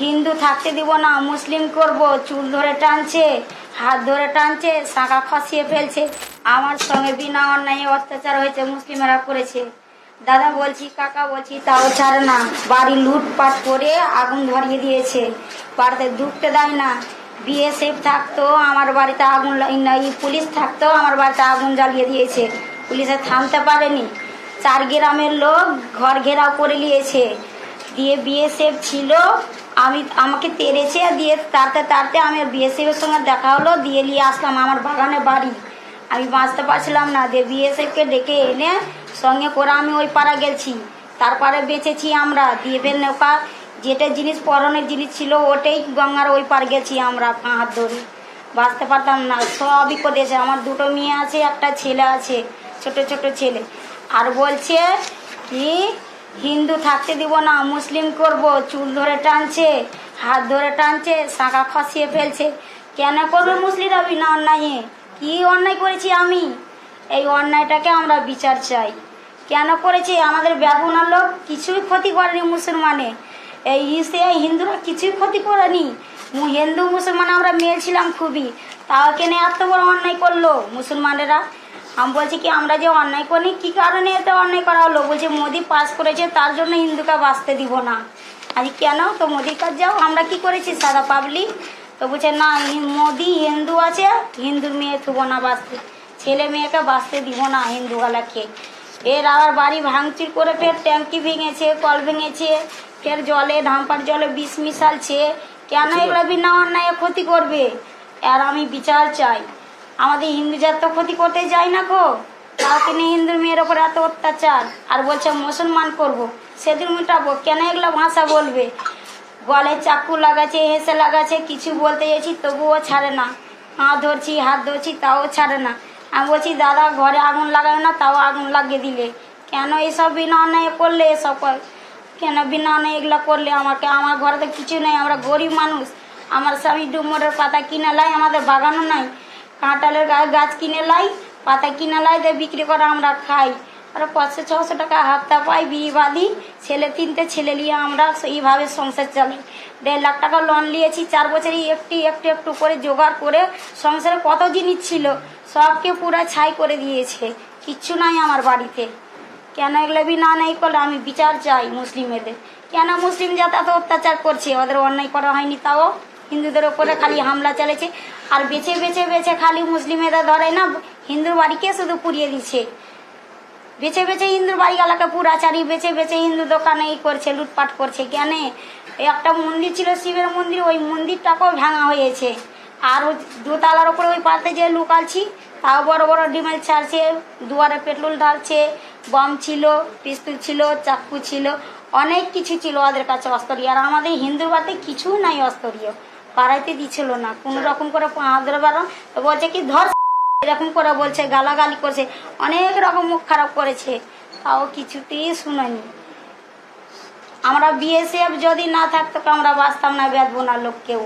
হিন্দু থাকতে দিব না, মুসলিম করব, চুল ধরে টানছে, হাত ধরে টানছে, শাঁখা খসিয়ে ফেলছে। আমার সঙ্গে বিনা অন্যায় অত্যাচার হয়েছে, মুসলিমেরা করেছে। দাদা বলছি, কাকা বলছি, তাও ছাড়ে না। বাড়ি লুটপাট করে আগুন ধরিয়ে দিয়েছে। বাড়িতে ঢুকতে দেয় না। বিএসএফ থাকতো, আমার বাড়িতে আগুন পুলিশ থাকতো, আমার বাড়িতে আগুন জ্বালিয়ে দিয়েছে। পুলিশে থামতে পারেনি। চার গ্রামের লোক ঘর ঘেরাও করে নিয়েছে। দিয়ে বিএসএফ ছিল আমি আমাকে তেড়েছে দিয়ে তাড়তে তাড়তে আমি বিএসএফ এর সঙ্গে দেখা হলো, দিয়ে নিয়ে আসলাম আমার বাগানে বাড়ি। আমি বাঁচতে পারছিলাম না, দিয়ে বিএসএফকে ডেকে এনে সঙ্গে করে আমি ওই পাড়া গেছি। তারপরে বেঁচেছি আমরা, দিয়ে ফের নৌকা, যেটা জিনিস পরনের জিনিস ছিল ওটাই গঙ্গার ওই পার গেছি আমরা হাত ধরে। বাঁচতে পারতাম না, সবই করেছে। আমার দুটো মেয়ে আছে, একটা ছেলে আছে, ছোট ছোট ছেলে। আর বলছে কি হিন্দু থাকতে দিব না, মুসলিম করব, চুল ধরে টানছে, হাত ধরে টানছে, শাঁখা খসিয়ে ফেলছে। কেন করবে মুসলিম মুসলিমরা বিনা অন্যায়ে। কি অন্যায় করেছি আমি? এই অন্যায়টাকে আমরা বিচার চাই। কেন করেছি? আমাদের ব্যাগুনার লোক কিছুই ক্ষতি করেনি মুসলমানে। এই ইসে হিন্দুরা কিছুই ক্ষতি করেনি। হিন্দু মুসলমান আমরা মেয়ে ছিলাম খুবই। তাও কেন এত বড় অন্যায় করল মুসলমানেরা? আমি বলছি কি আমরা যে অন্যায় করি কি কারণে এত অন্যায় করা হলো? বলছে মোদি পাস করেছে তার জন্য হিন্দুকে বাঁচতে দিব না। আজ কেন? তো মোদির কাজ যাও আমরা কি করেছি? সাদা পাবলিক তো বলছে না মোদি হিন্দু আছে হিন্দুর মেয়ে থুবো না বাঁচতে। ছেলে মেয়েকে বাঁচতে দিব না হিন্দুওয়ালাকে এর আবার বাড়ি ভাঙচুর করে ফের ট্যাঙ্কি ভেঙেছে কল ভেঙেছে ফের জলে ধাম্পার জলে বিষ মিশালছে। কেন এগুলো বিনা অন্যায় ক্ষতি করবে? আর আমি বিচার চাই। আমাদের হিন্দু জাত তো ক্ষতি করতে যায় না গো। তাও নিয়ে হিন্দু মেয়ের ওপর এত অত্যাচার। আর বলছে মুসলমান করব। সেদিন মেটাবো কেন এগুলো ভাষা বলবে? গলে চাকু লাগাচ্ছে, হেসে লাগাচ্ছে, কিছু বলতে গেছি তবুও ছাড়ে না। হাত ধরছি হাত ধরছি, তাও ছাড়ে না। আমি বলছি, দাদা, ঘরে আগুন লাগাবে না, তাও আগুন লাগিয়ে দিলে। কেন এসব বিনা অন্যায় করলে এসব কেন বিনা অন্যায় এগুলো করলে আমাকে? আমার ঘরে তো কিছু নেই, আমরা গরিব মানুষ। আমার স্বামী ডুমরের পাতা কিনে লাই, আমাদের বাগানও নাই। কাঁঠালের গাছ কিনে লাই, পাতা কিনে লাই, দিয়ে বিক্রি করে আমরা খাই। আর পাঁচশো, ছশো টাকা হাফতা পাই বিয়ে বাদি। ছেলে তিনটে ছেলে নিয়ে আমরা এইভাবে সংসার চালাই। দেড় লাখ টাকা লোন নিয়েছি, চার বছরই একটু একটু একটু করে জোগাড় করে সংসারে কত জিনিস ছিল, সবকে পুরো ছাই করে দিয়েছে। কিচ্ছু নাই আমার বাড়িতে। কেন এগুলো বি না নেই করলে আমি বিচার চাই মুসলিমেদের। কেন মুসলিম এত অত্যাচার করছে? ওদের অন্যায় করা হয়নি তাও? হিন্দুদের ওপরে খালি হামলা চলেছে আর বেছে বেছে বেছে খালি মুসলিমেরা ধরে না, হিন্দুর বাড়িকে শুধু পুড়িয়ে দিচ্ছে। বেছে বেছে হিন্দুর বাড়ি এলাকা পুরাচারি বেছে বেছে হিন্দু দোকানে এই করছে, লুটপাট করছে। কেন? একটা মন্দির ছিল, শিবের মন্দির, ওই মন্দিরটাকেও ভাঙা হয়েছে। আর দোতলার ওপরে ওই পাতে যে লুকালছি তাও বড় বড় ডিমেল ছাড়ছে, দুয়ারে পেট্রোল ঢালছে, বম ছিল, পিস্তুল ছিল, চাকু ছিল, অনেক কিছু ছিল ওদের কাছে অস্তরীয়। আর আমাদের হিন্দুর বাড়িতে কিছুই নাই অস্তরীয়। পাড়াইতে দিচ্ছিল না। কোনো রকম করে পাঁদর বারণ বলছে কি ধর এরকম করে বলছে গালাগালি করছে অনেক রকম মুখ খারাপ করেছে। তাও কিছুতেই শুনানি আমরা বিএসএফ যদি না থাকতো আমরা বাঁচতাম না বেদবো না লোক কেউ